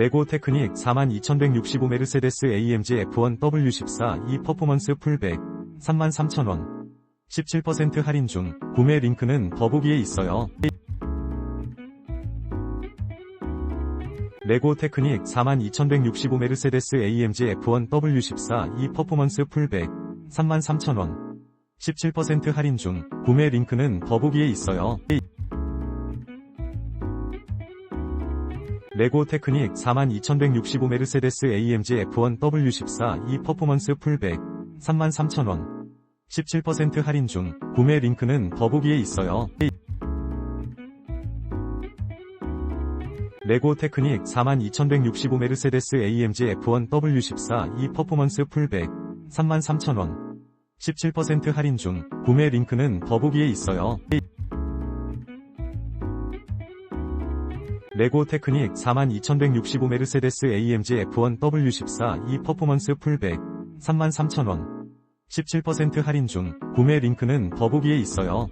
레고 테크닉 42,165 메르세데스 AMG F1 W14 이 퍼포먼스 풀백 33,000원 17% 할인 중 구매 링크는 더보기에 있어요. 레고 테크닉 42,165 메르세데스 AMG F1 W14 이 퍼포먼스 풀백 33,000원 17% 할인 중 구매 링크는 더보기에 있어요. 레고 테크닉 42,165 메르세데스 AMG F1 W14 이 퍼포먼스 풀백 33,000원 17% 할인 중 구매 링크는 더보기에 있어요. 레고 테크닉 42,165 메르세데스 AMG F1 W14 이 퍼포먼스 풀백 33,000원 17% 할인 중 구매 링크는 더보기에 있어요. 레고 테크닉 42,165 메르세데스 AMG F1 W14 이 퍼포먼스 풀백 33,000원 17% 할인 중 구매 링크는 더보기에 있어요.